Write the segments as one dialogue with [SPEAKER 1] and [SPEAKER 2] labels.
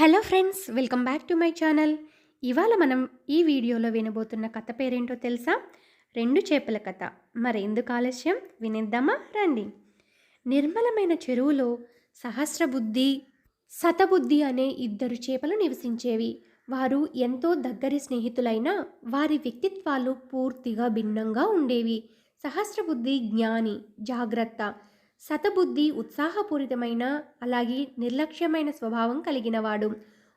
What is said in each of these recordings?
[SPEAKER 1] Hello friends welcome back to my channel. ఇవాళ మనం ఈ వీడియోలో వినబోతున్న కథ పేరేంటో తెలుసా? రెండు చేపల కథ. మరెందుకు ఆలస్యం? వినేద్దామా? రండి. నిర్మలమైన చెరువులో సహస్రబుద్ధి శతబుద్ధి అనే ఇద్దరు చేపలు నివసించేవి. వారు ఎంతో దగ్గరి స్నేహితులైన వారి వ్యక్తిత్వాలు పూర్తిగా భిన్నంగా ఉండేవి. సహస్రబుద్ధి జ్ఞాని జాగ్రత్త శతబుద్ధి ఉత్సాహపూరితమైన అలాగే నిర్లక్ష్యమైన స్వభావం కలిగినవాడు.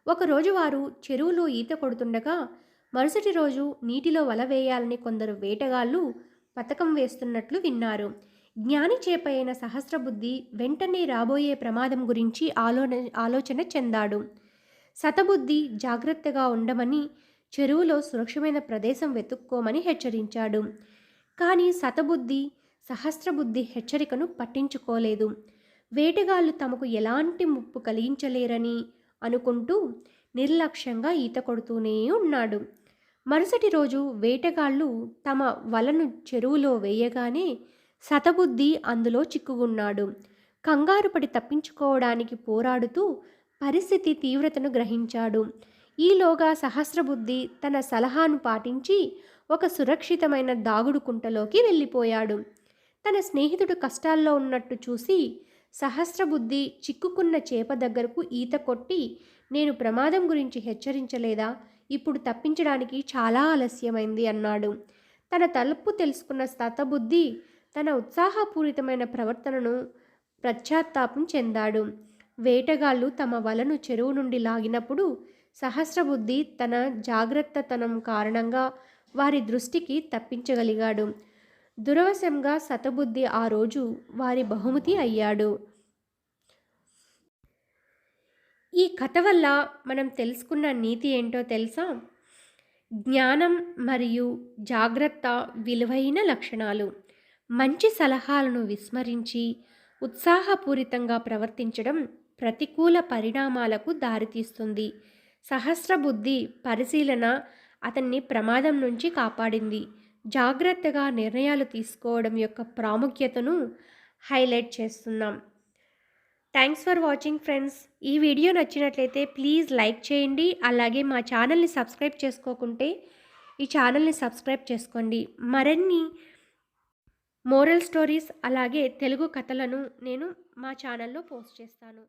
[SPEAKER 1] ఒకరోజు వారు చెరువులో ఈత కొడుతుండగా మరుసటి రోజు నీటిలో వల వేయాలని కొందరు వేటగాళ్ళు పథకం వేస్తున్నట్లు విన్నారు. జ్ఞాని చేపైన సహస్రబుద్ధి వెంటనే రాబోయే ప్రమాదం గురించి ఆలో ఆలోచన చెందాడు. శతబుద్ధి జాగ్రత్తగా ఉండమని చెరువులో సురక్షమైన ప్రదేశం వెతుక్కోమని హెచ్చరించాడు. కానీ శతబుద్ధి సహస్రబుద్ధి హెచ్చరికను పట్టించుకోలేదు. వేటగాళ్ళు తమకు ఎలాంటి ముప్పు కలిగించలేరని అనుకుంటూ నిర్లక్ష్యంగా ఈత కొడుతూనే ఉన్నాడు. మరుసటి రోజు వేటగాళ్ళు తమ వలను చెరువులో వేయగానే శతబుద్ధి అందులో చిక్కుకున్నాడు. కంగారుపడి తప్పించుకోవడానికి పోరాడుతూ పరిస్థితి తీవ్రతను గ్రహించాడు. ఈలోగా సహస్రబుద్ధి తన సలహాను పాటించి ఒక సురక్షితమైన దాగుడు కుంటలోకి వెళ్ళిపోయాడు. తన స్నేహితుడు కష్టాల్లో ఉన్నట్టు చూసి సహస్రబుద్ధి చిక్కుకున్న చేప దగ్గరకు ఈత కొట్టి నేను ప్రమాదం గురించి హెచ్చరించలేదా? ఇప్పుడు తప్పించడానికి చాలా ఆలస్యమైంది అన్నాడు. తన తలుపు తెలుసుకున్న స్తతబుద్ధి తన ఉత్సాహపూరితమైన ప్రవర్తనను ప్రత్యాత్తాపం చెందాడు. వేటగాళ్ళు తమ వలను చెరువు నుండి లాగినప్పుడు సహస్రబుద్ధి తన జాగ్రత్తతనం కారణంగా వారి దృష్టికి తప్పించగలిగాడు. దురవశంగా శతబుద్ధి ఆ రోజు వారి బహుమతి అయ్యాడు. ఈ కథ వల్ల మనం తెలుసుకున్న నీతి ఏంటో తెలుసా? జ్ఞానం మరియు జాగ్రత్త విలువైన లక్షణాలు. మంచి సలహాలను విస్మరించి ఉత్సాహపూరితంగా ప్రవర్తించడం ప్రతికూల పరిణామాలకు దారితీస్తుంది. సహస్రబుద్ధి పరిశీలన అతన్ని ప్రమాదం నుంచి కాపాడింది. జాగ్రత్తగా నిర్ణయాలు తీసుకోవడం యొక్క ప్రాముఖ్యతను హైలైట్ చేస్తున్నాం. థ్యాంక్స్ ఫర్ వాచింగ్ ఫ్రెండ్స్ ఈ వీడియో నచ్చినట్లయితే ప్లీజ్ లైక్ చేయండి. అలాగే మా ఛానల్ని సబ్స్క్రైబ్ చేసుకోకుంటే ఈ ఛానల్ని సబ్స్క్రైబ్ చేసుకోండి. మరిన్ని మోరల్ స్టోరీస్ అలాగే తెలుగు కథలను నేను మా ఛానల్లో పోస్ట్ చేస్తాను.